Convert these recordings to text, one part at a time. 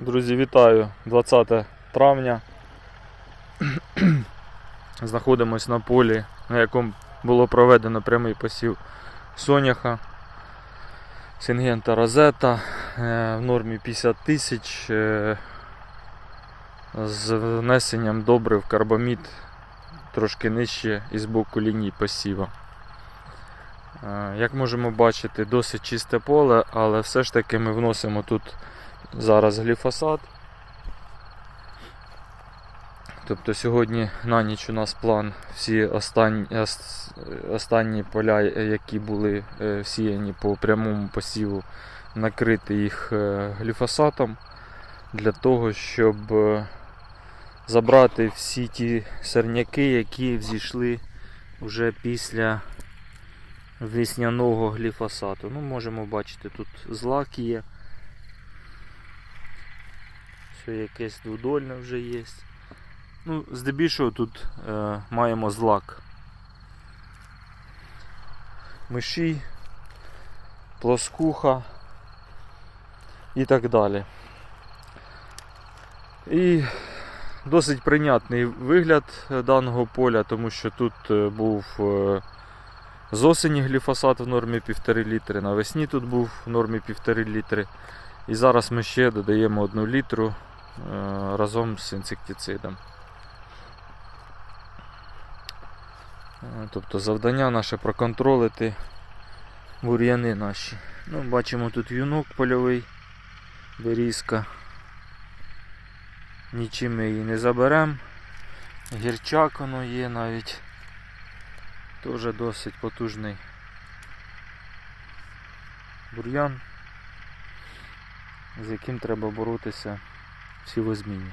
Друзі, вітаю! 20 травня. Знаходимось на полі, на якому було проведено прямий посів соняха, сингента розета е, в нормі 50 тисяч е, з внесенням добрив карбамід трошки нижче і з боку ліній посіва. Е, Як можемо бачити, досить чисте поле, але все ж таки ми вносимо тут зараз гліфосат. Тобто сьогодні на ніч у нас план всі останні, останні поля, які були е, всіяні по прямому посіву, накрити їх е, гліфосатом для того, щоб е, забрати всі ті сорняки, які взійшли вже після весняного гліфосату. Ну, можемо бачити, тут злак є. Все якесь двудольне вже є. Ну, здебільшого тут е, маємо злак. Миші, плоскуха і так далі. І досить прийнятний вигляд е, даного поля, тому що тут е, був е, з осені гліфосат в нормі 1,5 літри, навесні тут був в нормі 1,5 літри. І зараз ми ще додаємо 1 літру разом з інсектицидом. Е, Тобто завдання наше проконтролити бур'яни наші. Ну, бачимо тут юнок польовий, берізка. Нічим ми її не заберемо. Гірчак воно є навіть. Теж досить потужний бур'ян, з яким треба боротися сівозмінні.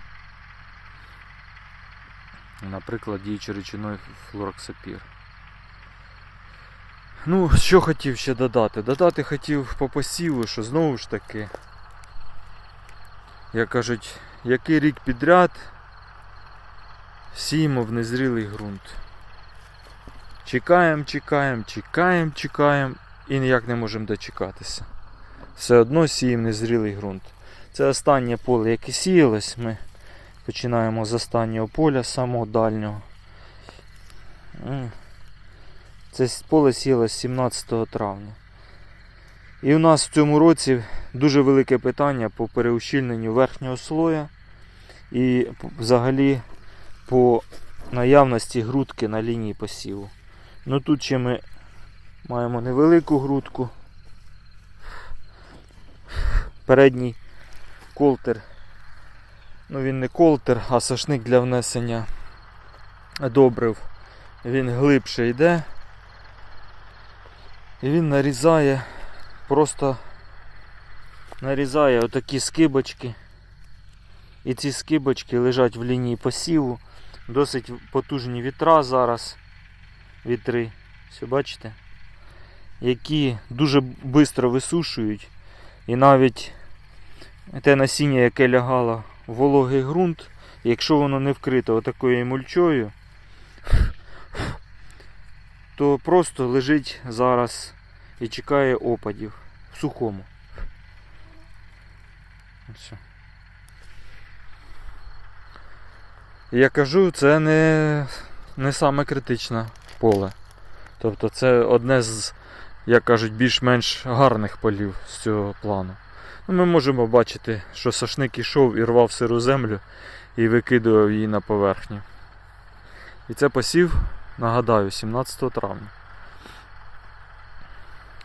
Наприклад, діючою речиною флороксапір. Ну, що хотів ще додати? Додати хотів по посіву, що знову ж таки, як кажуть, який рік підряд сіємо в незрілий ґрунт. Чекаємо, чекаємо, чекаємо, чекаємо і ніяк не можемо дочекатися. Все одно сіємо незрілий ґрунт. Це останнє поле, яке сіялось. Ми починаємо з останнього поля, самого дальнього. Це поле сіялось 17 травня. І у нас в цьому році дуже велике питання по переущільненню верхнього слоя і взагалі по наявності грудки на лінії посіву. Ну тут ще ми маємо невелику грудку. Передній колтер. Ну він не колтер, а сошник для внесення добрив. Він глибше йде. І він нарізає, просто нарізає отакі скибочки. І ці скибочки лежать в лінії посіву. Досить потужні вітра зараз. Вітри. Все бачите? Які дуже швидко висушують. І навіть те насіння, яке лягало в вологий ґрунт, якщо воно не вкрито отакою мульчою, то просто лежить зараз і чекає опадів в сухому. Все. Я кажу, це не, не саме критичне поле. Тобто це одне з, як кажуть, більш-менш гарних полів з цього плану. Ми можемо бачити, що сошник ішов і рвав сиру землю і викидував її на поверхню. І це посів, нагадаю, 17 травня.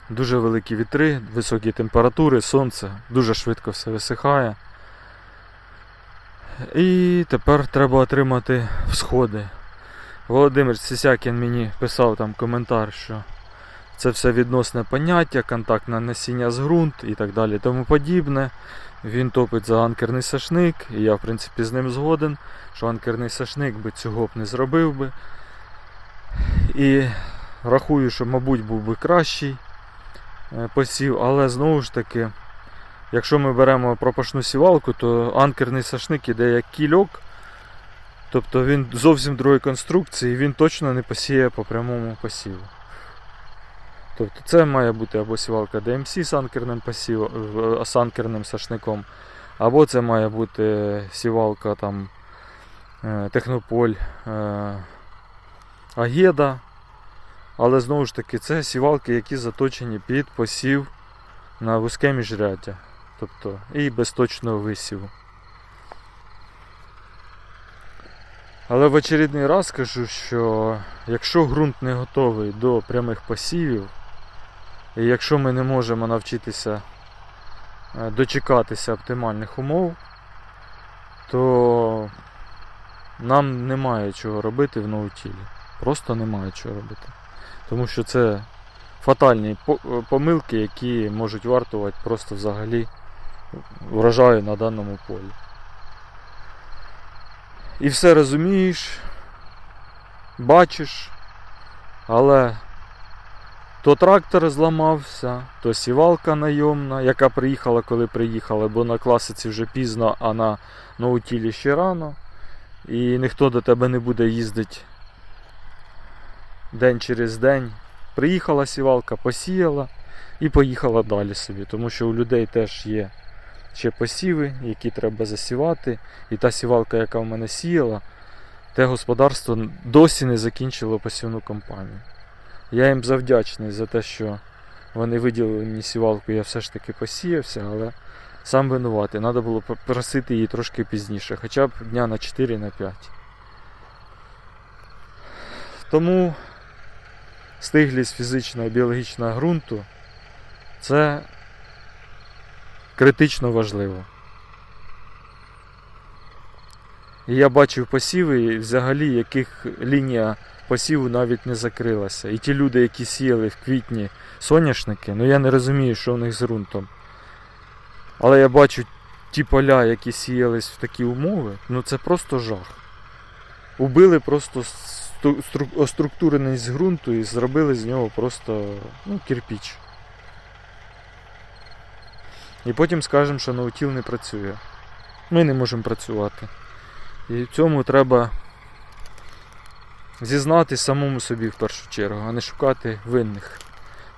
Дуже великі вітри, високі температури, сонце, дуже швидко все висихає. І тепер треба отримати всходи. Володимир Сісякін мені писав там коментар, що це все відносне поняття, контактне насіння з ґрунт і так далі тому подібне. Він топить за анкерний сашник, і я в принципі з ним згоден, що анкерний сашник би цього б не зробив би. І рахую, що, мабуть, був би кращий е, посів, але знову ж таки, якщо ми беремо пропашну сівалку, то анкерний сашник іде як кільок. Тобто він зовсім другої конструкції, він точно не посіє по прямому посіву. Тобто це має бути або сівалка DMC з анкерним, посів, з анкерним сашником, Або це має бути сівалка там е, Технополь е, Агеда. Але знову ж таки, це сівалки, які заточені під посів на вузьке міжряддя. Тобто і без точного висіву. Але в очередний раз скажу, що якщо ґрунт не готовий до прямих посівів, і якщо ми не можемо навчитися е, дочекатися оптимальних умов, то нам немає чого робити в ноутілі. Просто немає чого робити. Тому що це фатальні е, помилки, які можуть вартувати просто взагалі врожаю на даному полі. І все розумієш, бачиш, але то трактор зламався, то сівалка найомна, яка приїхала, коли приїхала, бо на класиці вже пізно, а на ноутілі ще рано. І ніхто до тебе не буде їздити день через день. Приїхала сівалка, посіяла і поїхала далі собі, тому що у людей теж є ще посіви, які треба засівати. І та сівалка, яка в мене сіяла, те господарство досі не закінчило посівну кампанію. Я їм завдячний за те, що вони виділили мені сівалку, я все ж таки посіявся, але сам винуватий. Треба було попросити її трошки пізніше, хоча б дня на 4 на 5. Тому стиглість фізичного і біологічного ґрунту це критично важливо. І я бачив посіви, взагалі, яких лінія посіву навіть не закрилася. І ті люди, які сіяли в квітні соняшники, ну я не розумію, що в них з ґрунтом. Але я бачу ті поля, які сіялись в такі умови, ну це просто жах. Убили просто сту- стру- структуреність ґрунту і зробили з нього просто ну, кирпіч. І потім скажемо, що наутіл не працює. Ми не можемо працювати. І в цьому треба зізнатись самому собі в першу чергу, а не шукати винних.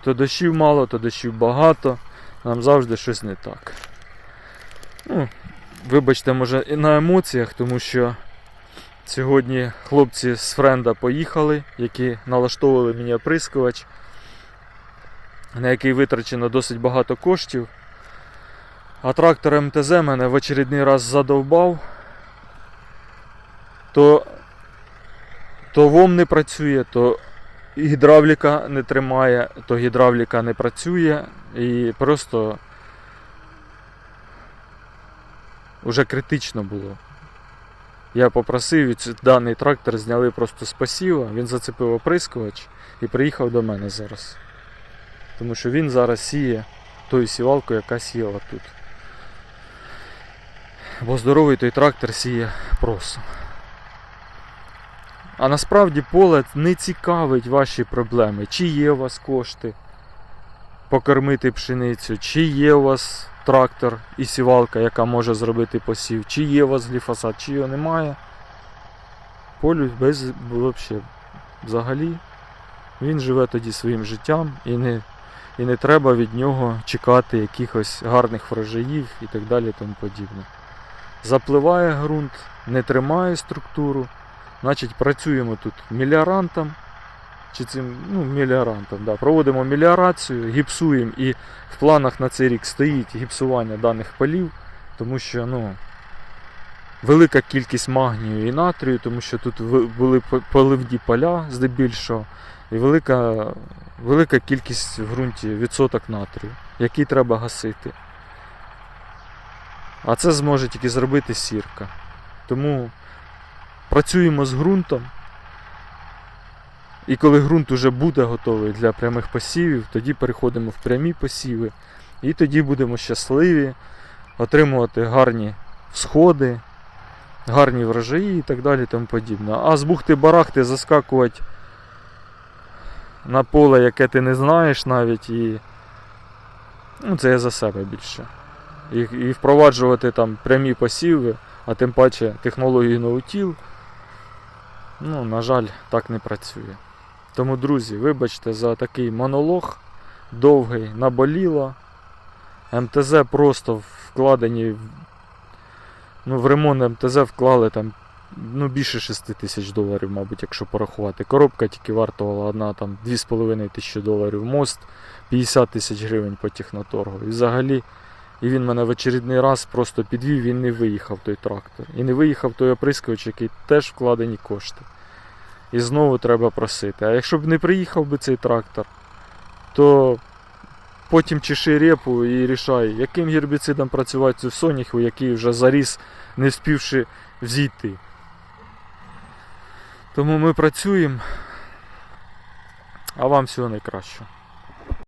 То дощів мало, то дощів багато, нам завжди щось не так. Ну, вибачте, може, і на емоціях, тому що сьогодні хлопці з френда поїхали, які налаштовували мені оприскувач, на який витрачено досить багато коштів. А трактор МТЗ мене в очередний раз задовбав, то, то ВОМ не працює, то гідравліка не тримає, то гідравліка не працює і просто вже критично було. Я попросив, даний трактор зняли просто з посіва, він зацепив оприскувач і приїхав до мене зараз. Тому що він зараз сіє тою сівалкою, яка сіяла тут. Бо здоровий той трактор сіє просо. А насправді поле не цікавить ваші проблеми. Чи є у вас кошти покормити пшеницю, чи є у вас трактор і сівалка, яка може зробити посів, чи є у вас гліфосат, чи його немає. Полю без вообще, взагалі він живе тоді своїм життям і не, і не треба від нього чекати якихось гарних врожаїв і так далі тому подібне. Запливає ґрунт, не тримає структуру, значить працюємо тут меліорантом, чи цим, ну, меліорантом, да, проводимо меліорацію, гіпсуємо і в планах на цей рік стоїть гіпсування даних полів, тому що ну, велика кількість магнію і натрію, тому що тут були поливні поля здебільшого, і велика, велика кількість в ґрунті відсоток натрію, який треба гасити. А це зможе тільки зробити сірка. Тому працюємо з ґрунтом. І коли ґрунт уже буде готовий для прямих посівів, тоді переходимо в прямі посіви. І тоді будемо щасливі отримувати гарні всходи, гарні врожаї і так далі. Тому подібне. А з бухти-барахти заскакувати на поле, яке ти не знаєш навіть, і ну, це я за себе більше. І, і впроваджувати там прямі посіви, а тим паче технологію ноутіл, ну, на жаль, так не працює. Тому, друзі, вибачте за такий монолог довгий, наболіло. МТЗ просто вкладені Ну, в ремонт МТЗ вклали там ну, більше 6 тисяч доларів, мабуть, якщо порахувати. Коробка тільки вартувала одна там 2,5 тисячі доларів. Мост 50 тисяч гривень по техноторгу. І взагалі, і він мене в очередний раз просто підвів, він не виїхав той трактор. І не виїхав той оприскувач, який теж вкладені кошти. І знову треба просити. А якщо б не приїхав би цей трактор, то потім чеши репу і рішай, яким гербіцидом працювати в соняху, який вже заріс, не вспівши взійти. Тому ми працюємо. А вам всього найкращого.